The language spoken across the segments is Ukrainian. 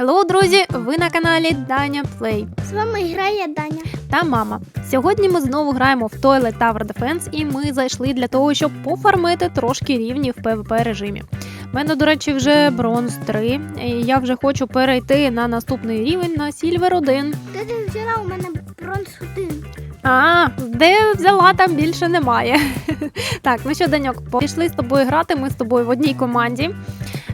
Хеллоу, друзі! Ви на каналі Даня Плей З вами грає Даня. та мама. Сьогодні ми знову граємо в Toilet Tower Defense і ми зайшли для того, щоб пофармити трошки рівні в PvP режимі. У мене, до речі, вже бронз 3, і я вже хочу перейти на наступний рівень на Сільвер 1. Де ти взяла у мене бронз один? А, де взяла, там більше немає. Так, ну що, Даньок, пішли з тобою грати. Ми з тобою в одній команді.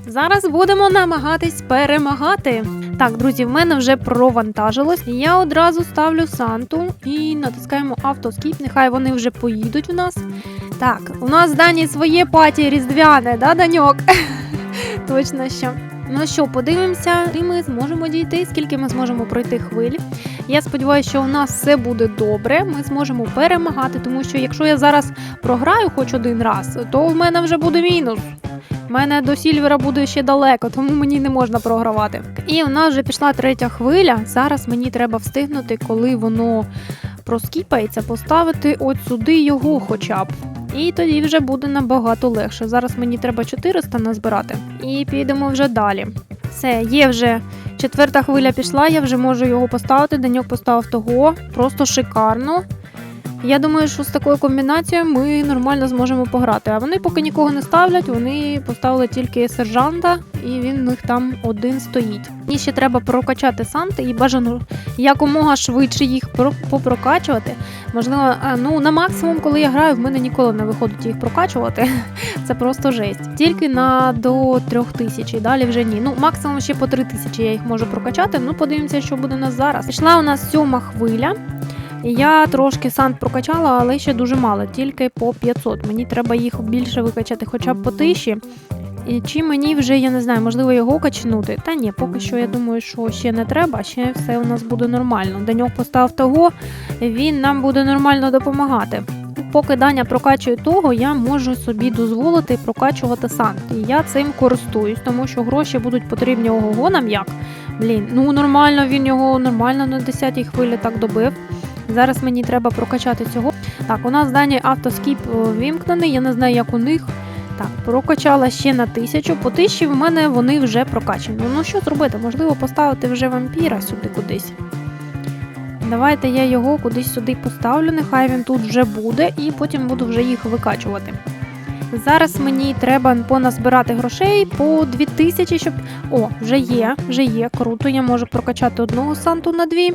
Зараз будемо намагатись перемагати. Так, друзі, в мене вже провантажилось. Я одразу ставлю Санту і натискаємо автоскіп. Нехай вони вже поїдуть у нас. Так, у нас Дані своє паті різдвяне, да, Даньок? Точно що. Ну що, подивимося, і ми зможемо дійти, скільки ми зможемо пройти хвилі. Я сподіваюся, що у нас все буде добре. Ми зможемо перемагати, тому що якщо я зараз програю хоч один раз, то в мене вже буде мінус. У мене до Сільвера буде ще далеко, тому мені не можна програвати. І у нас вже пішла третя хвиля. Зараз мені треба встигнути, коли воно проскіпається, поставити от сюди його хоча б. І тоді вже буде набагато легше. Зараз мені треба 400 назбирати. І підемо вже далі. Все, є вже четверта хвиля пішла, я вже можу його поставити. Даньок поставив того. Просто шикарно. Я думаю, що з такою комбінацією ми нормально зможемо пограти. А вони поки нікого не ставлять, вони поставили тільки сержанта, і він в них там один стоїть. Мені ще треба прокачати санти і бажано якомога швидше їх про- попрокачувати. Можливо, ну на максимум, коли я граю, в мене ніколи не виходить їх прокачувати. Це просто жесть. Тільки на до трьох тисяч, і далі вже ні. Ну, максимум ще по три тисячі я їх можу прокачати. Ну, подивимося, що буде у нас зараз. Пішла у нас сьома хвиля. Я трошки сант прокачала, але ще дуже мало, тільки по 500. Мені треба їх більше викачати, хоча б по тисячі. І чи мені вже, я не знаю, можливо, його качнути? Та ні, поки що я думаю, що ще не треба, ще все у нас буде нормально. Даньок постав того, він нам буде нормально допомагати. Поки Даня прокачує того, я можу собі дозволити прокачувати сант. І я цим користуюсь, тому що гроші будуть потрібні ого нам як. Блін, ну нормально він його нормально на 10-й хвилі так добив. Зараз мені треба прокачати цього. Так, у нас Дані автоскіп е, вімкнений, я не знаю, як у них. Так, прокачала ще на тисячу. По тисячі в мене вони вже прокачані. Ну що зробити? Можливо, поставити вже вампіра сюди кудись. Давайте я його кудись сюди поставлю, нехай він тут вже буде, і потім буду вже їх викачувати. Зараз мені треба поназбирати грошей по 2000, щоб. О, вже є, вже є. Круто, я можу прокачати одного санту на дві.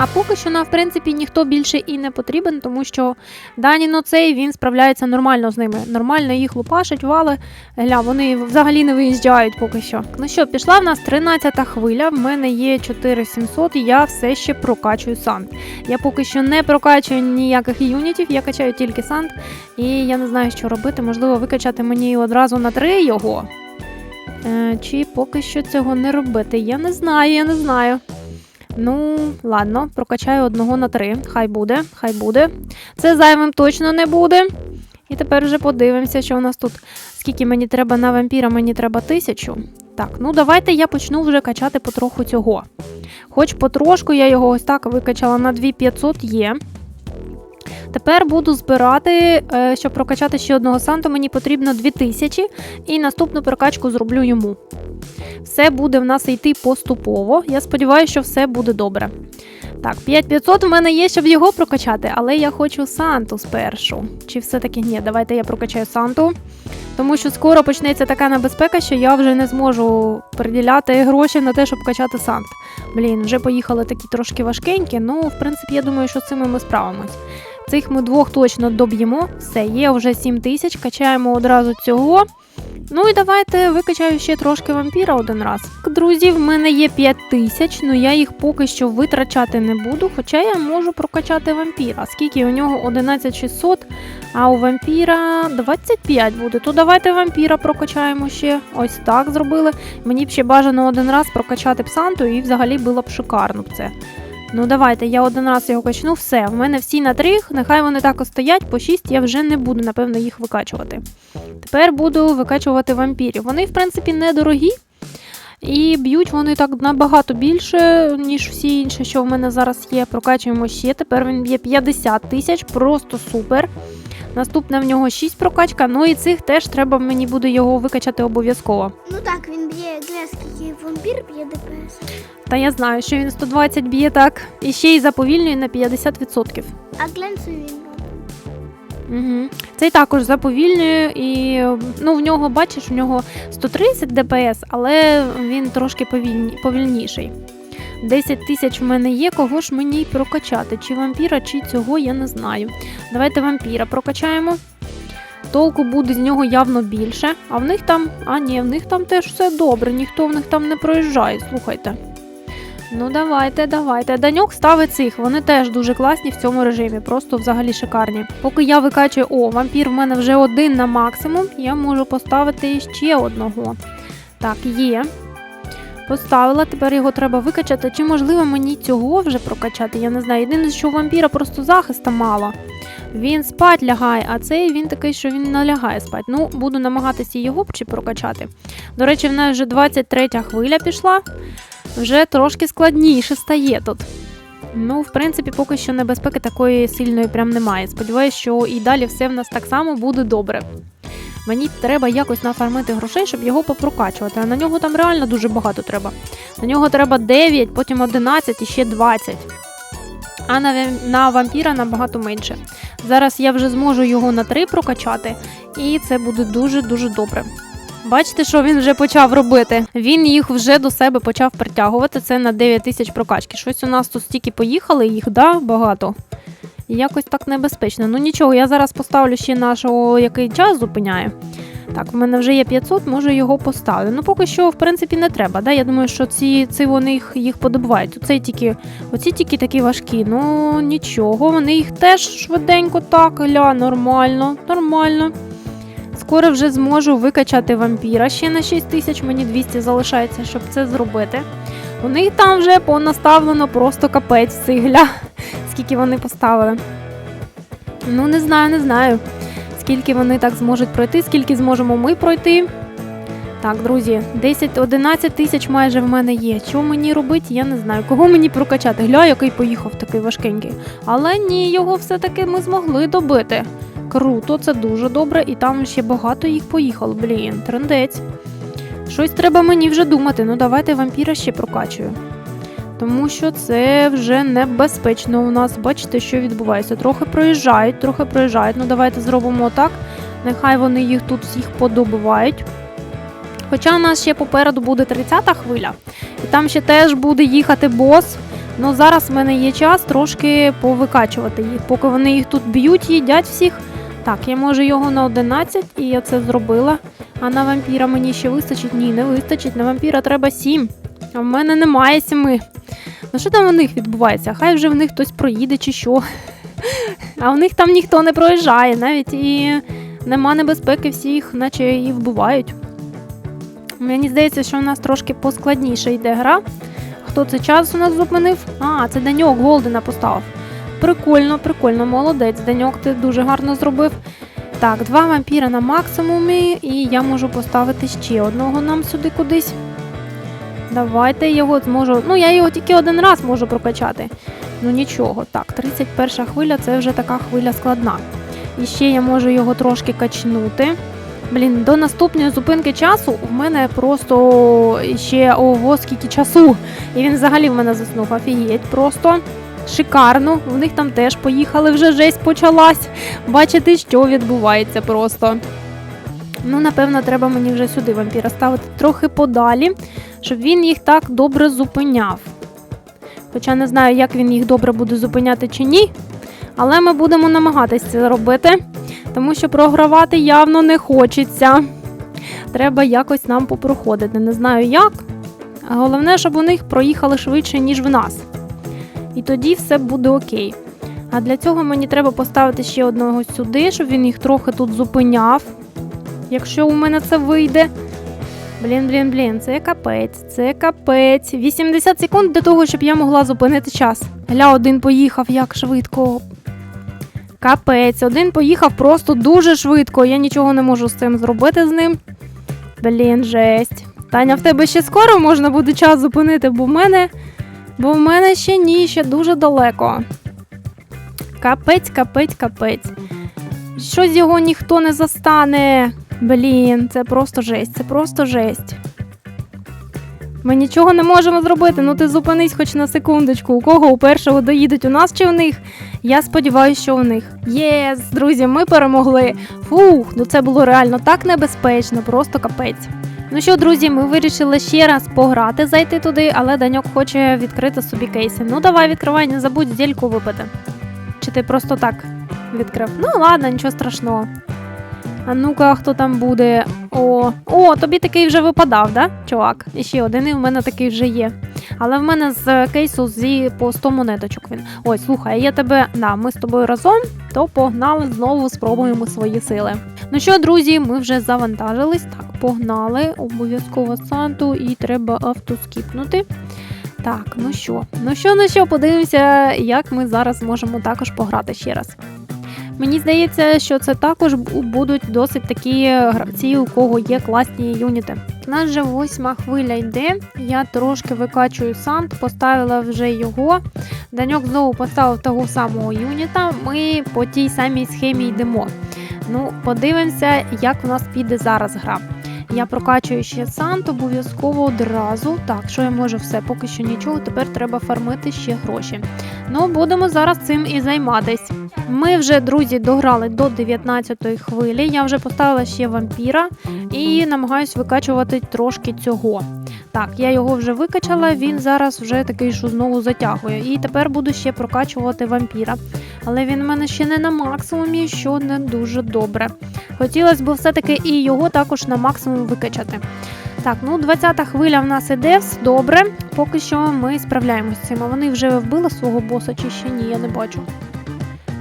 А поки що нам, в принципі, ніхто більше і не потрібен, тому що Дані цей він справляється нормально з ними. Нормально їх лупашить, вали. Гля, вони взагалі не виїжджають поки що. Ну що, пішла в нас 13-та хвиля. В мене є 4700, і я все ще прокачую сант. Я поки що не прокачую ніяких юнітів, я качаю тільки сант. І я не знаю, що робити. Можливо, викачати мені одразу на три його. Е, чи поки що цього не робити? Я не знаю, я не знаю. Ну, ладно, прокачаю одного на три. Хай буде, хай буде. Це зайвим точно не буде. І тепер вже подивимося, що у нас тут. Скільки мені треба на вампіра, мені треба тисячу. Так, ну давайте я почну вже качати потроху цього. Хоч потрошку я його ось так викачала на 2500 є. Тепер буду збирати, е, щоб прокачати ще одного санту, мені потрібно 2000, і наступну прокачку зроблю йому. Все буде в нас йти поступово. Я сподіваюся, що все буде добре. Так, 5500 у мене є, щоб його прокачати, але я хочу Санту спершу. Чи все-таки ні, давайте я прокачаю Санту. Тому що скоро почнеться така небезпека, що я вже не зможу приділяти гроші на те, щоб качати Сант. Блін, вже поїхали такі трошки важкенькі, ну, в принципі, я думаю, що з цими ми справимось. Цих ми двох точно доб'ємо. Все, є вже 7 тисяч, качаємо одразу цього. Ну і давайте викачаю ще трошки вампіра один раз. Друзі, в мене є 5 тисяч, ну я їх поки що витрачати не буду, хоча я можу прокачати вампіра. Скільки у нього 11600, а у вампіра 25 буде. То давайте вампіра прокачаємо ще. Ось так зробили. Мені б ще бажано один раз прокачати псанту і взагалі було б шикарно це. Ну давайте, я один раз його качну, все. В мене всі на трих, нехай вони так стоять, по 6 я вже не буду, напевно, їх викачувати. Тепер буду викачувати вампірів. Вони, в принципі, недорогі. І б'ють вони так набагато більше, ніж всі інші, що в мене зараз є. Прокачуємо ще. Тепер він б'є 50 тисяч, просто супер. Наступне в нього 6 прокачка. Ну і цих теж треба мені буде його викачати обов'язково. Ну Смотри, скільки вампір б'є ДПС. Та я знаю, що він 120 б'є так. І ще й заповільнює на 50%. А Гленсу він. Угу. Цей також заповільнює і ну, в нього, бачиш, в нього 130 ДПС, але він трошки повільні, повільніший. 10 тисяч в мене є, кого ж мені прокачати? Чи вампіра, чи цього, я не знаю. Давайте вампіра прокачаємо. Толку буде з нього явно більше, а в них там, а ні, в них там теж все добре, ніхто в них там не проїжджає, слухайте. Ну, давайте, давайте. Даньок ставить цих. Вони теж дуже класні в цьому режимі, просто взагалі шикарні. Поки я викачую, о, вампір в мене вже один на максимум, я можу поставити ще одного. Так, є. Поставила, тепер його треба викачати. Чи можливо мені цього вже прокачати? Я не знаю. Єдине, що у вампіра просто захиста мало. Він спать лягає, а цей він такий, що він не лягає спать. Ну, буду намагатися його чи прокачати. До речі, в нас вже 23 хвиля пішла вже трошки складніше стає тут. Ну, в принципі, поки що небезпеки такої сильної прям немає. Сподіваюсь, що і далі все в нас так само буде добре. Мені треба якось нафармити грошей, щоб його попрокачувати. А на нього там реально дуже багато треба. На нього треба 9, потім 11 і ще 20. А на, на вампіра набагато менше. Зараз я вже зможу його на 3 прокачати, і це буде дуже-дуже добре. Бачите, що він вже почав робити. Він їх вже до себе почав притягувати. Це на 9 тисяч прокачки. Щось у нас тут стільки поїхали, їх да, багато. Якось так небезпечно. Ну нічого, я зараз поставлю ще нашого, який час зупиняє. Так, в мене вже є 500, може його поставлю. Ну, поки що, в принципі, не треба. Да? Я думаю, що ці, ці вони їх, їх подобають. Оцей тільки, оці тільки такі важкі. Ну нічого, вони їх теж швиденько так, гля, нормально, нормально. Скоро вже зможу викачати вампіра ще на 6 тисяч, мені 200 залишається, щоб це зробити. У них там вже понаставлено просто капець цих гля, скільки вони поставили. Ну, не знаю, не знаю, скільки вони так зможуть пройти, скільки зможемо ми пройти. Так, друзі, 10-11 тисяч майже в мене є. Що мені робити, я не знаю. Кого мені прокачати? Гля, який поїхав такий важкенький. Але ні, його все-таки ми змогли добити. Круто, це дуже добре, і там ще багато їх поїхало. Блін, трендець. Щось треба мені вже думати. Ну давайте вампіра ще прокачую. Тому що це вже небезпечно у нас. Бачите, що відбувається. Трохи проїжджають, трохи проїжджають. Ну давайте зробимо так. Нехай вони їх тут всіх подобивають. Хоча у нас ще попереду буде 30-та хвиля, і там ще теж буде їхати бос. Ну зараз в мене є час трошки повикачувати їх, поки вони їх тут б'ють, їдять всіх. Так, я можу його на 11, і я це зробила. А на вампіра мені ще вистачить? Ні, не вистачить. На вампіра треба 7. А в мене немає 7. Ну що там у них відбувається? Хай вже в них хтось проїде чи що. А в них там ніхто не проїжджає, навіть і нема небезпеки, всіх, наче і вбивають. Мені здається, що у нас трошки поскладніше йде гра. Хто це час у нас зупинив? А, це Даньок Голдена поставив. Прикольно, прикольно, молодець. Даньок, ти дуже гарно зробив. Так, два вампіра на максимумі, і я можу поставити ще одного нам сюди кудись. Давайте його зможу. Ну, я його тільки один раз можу прокачати. Ну нічого. Так, 31 хвиля це вже така хвиля складна. І ще я можу його трошки качнути. Блін, до наступної зупинки часу у мене просто ще ого, скільки часу. І він взагалі в мене заснув. Офігеть, просто шикарно. В них там теж поїхали, вже жесть почалась. Бачите, що відбувається просто. Ну, напевно, треба мені вже сюди вампіра ставити трохи подалі, щоб він їх так добре зупиняв. Хоча не знаю, як він їх добре буде зупиняти чи ні. Але ми будемо намагатися це робити, тому що програвати явно не хочеться. Треба якось нам попроходити. Не знаю як. Головне, щоб у них проїхали швидше, ніж в нас. І тоді все буде окей. А для цього мені треба поставити ще одного сюди, щоб він їх трохи тут зупиняв. Якщо у мене це вийде. Блін, блін, блін, це капець, це капець. 80 секунд для того, щоб я могла зупинити час. Гля, один поїхав як швидко. Капець, один поїхав просто дуже швидко. Я нічого не можу з цим зробити з ним. Блін, жесть. Таня, в тебе ще скоро можна буде час зупинити, бо в мене. Бо в мене ще ні, ще дуже далеко. Капець, капець, капець. Щось його ніхто не застане. Блін, це просто жесть, це просто жесть. Ми нічого не можемо зробити. Ну ти зупинись хоч на секундочку. У кого у першого доїдуть у нас чи в них? Я сподіваюся, що у них. Єс, друзі, ми перемогли. Фух, ну це було реально так небезпечно, просто капець. Ну що, друзі, ми вирішили ще раз пограти, зайти туди, але Даньок хоче відкрити собі кейси. Ну давай відкривай, не забудь зельку випити. Чи ти просто так відкрив? Ну ладно, нічого страшного. А ну-ка, хто там буде? О, о, тобі такий вже випадав, да, чувак? І ще один, і в мене такий вже є. Але в мене з кейсу зі по 100 монеточок він. Ой, слухай, я тебе. Да, ми з тобою разом, то погнали знову спробуємо свої сили. Ну що, друзі, ми вже завантажились. Так, погнали. Обов'язково санту і треба автоскіпнути. Так, ну що, ну що, ну що, подивимося, як ми зараз можемо також пограти ще раз. Мені здається, що це також будуть досить такі гравці, у кого є класні юніти. У нас же восьма хвиля йде. Я трошки викачую сант, поставила вже його. Даньок знову поставив того самого юніта. Ми по тій самій схемі йдемо. Ну, подивимося, як в нас піде зараз гра. Я прокачую ще сант обов'язково одразу. Так, що я можу все, поки що нічого. Тепер треба фармити ще гроші. Ну, будемо зараз цим і займатись. Ми вже, друзі, дограли до 19-ї хвилі. Я вже поставила ще вампіра і намагаюсь викачувати трошки цього. Так, я його вже викачала, він зараз вже такий, що знову затягує. І тепер буду ще прокачувати вампіра. Але він в мене ще не на максимумі, що не дуже добре. Хотілося б все-таки і його також на максимум викачати. Так, ну 20-та хвиля в нас іде, добре. Поки що ми справляємося з цим. А вони вже вбили свого боса чи ще ні, я не бачу.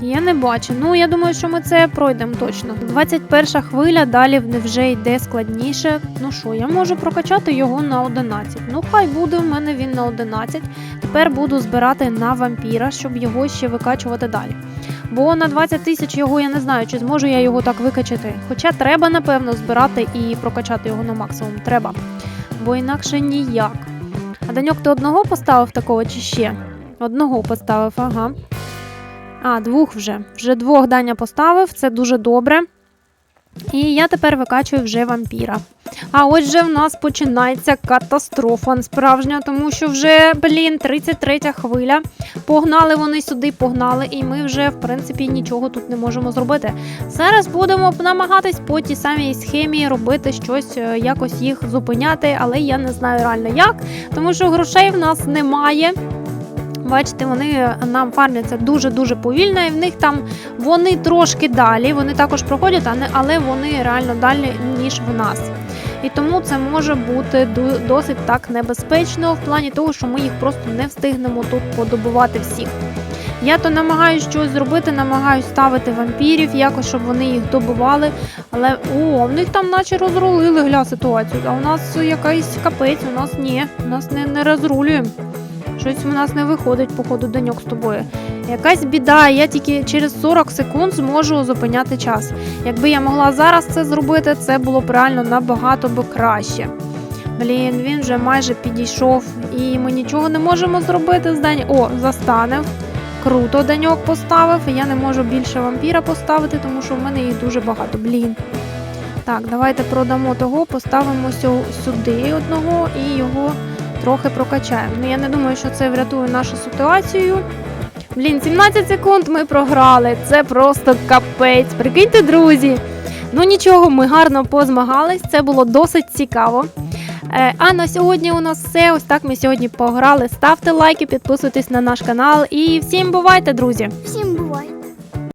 Я не бачу. Ну, я думаю, що ми це пройдемо точно. 21 хвиля, далі вже йде складніше. Ну що, я можу прокачати його на 11. Ну, хай буде в мене він на 11. Тепер буду збирати на вампіра, щоб його ще викачувати далі. Бо на 20 тисяч його я не знаю, чи зможу я його так викачати. Хоча треба, напевно, збирати і прокачати його на максимум. Треба. Бо інакше ніяк. А Даньок, ти одного поставив такого чи ще? Одного поставив, ага. А, двох вже. Вже двох Даня поставив, це дуже добре. І я тепер викачую вже вампіра. А отже, в нас починається катастрофа справжня, тому що вже, блін, 33 хвиля. Погнали вони сюди, погнали, і ми вже, в принципі, нічого тут не можемо зробити. Зараз будемо намагатись по тій самій схемі робити щось, е, якось їх зупиняти, але я не знаю реально як, тому що грошей в нас немає. Бачите, вони нам фармляться дуже-дуже повільно, і в них там вони трошки далі, вони також проходять, але вони реально далі, ніж в нас. І тому це може бути досить так небезпечно в плані того, що ми їх просто не встигнемо тут подобувати всіх. Я то намагаюся щось зробити, намагаюся ставити вампірів, якось, щоб вони їх добивали. Але о, в них там наче розрулили гля ситуацію. А у нас якийсь капець, у нас ні, у нас не, не розрулюємо. Щось у нас не виходить, походу, деньок з тобою. Якась біда, я тільки через 40 секунд зможу зупиняти час. Якби я могла зараз це зробити, це було б реально набагато б краще. Блін, він вже майже підійшов, і ми нічого не можемо зробити з Дані. О, застанев. Круто, Даньок поставив. Я не можу більше вампіра поставити, тому що в мене їх дуже багато. Блін. Так, давайте продамо того, поставимо сюди одного і його трохи прокачаємо. Ну я не думаю, що це врятує нашу ситуацію. Блін, 17 секунд ми програли. Це просто капець. Прикиньте, друзі. Ну нічого, ми гарно позмагались. Це було досить цікаво. Е, А на сьогодні у нас все. Ось так ми сьогодні пограли. Ставте лайки, підписуйтесь на наш канал і всім бувайте, друзі! Всім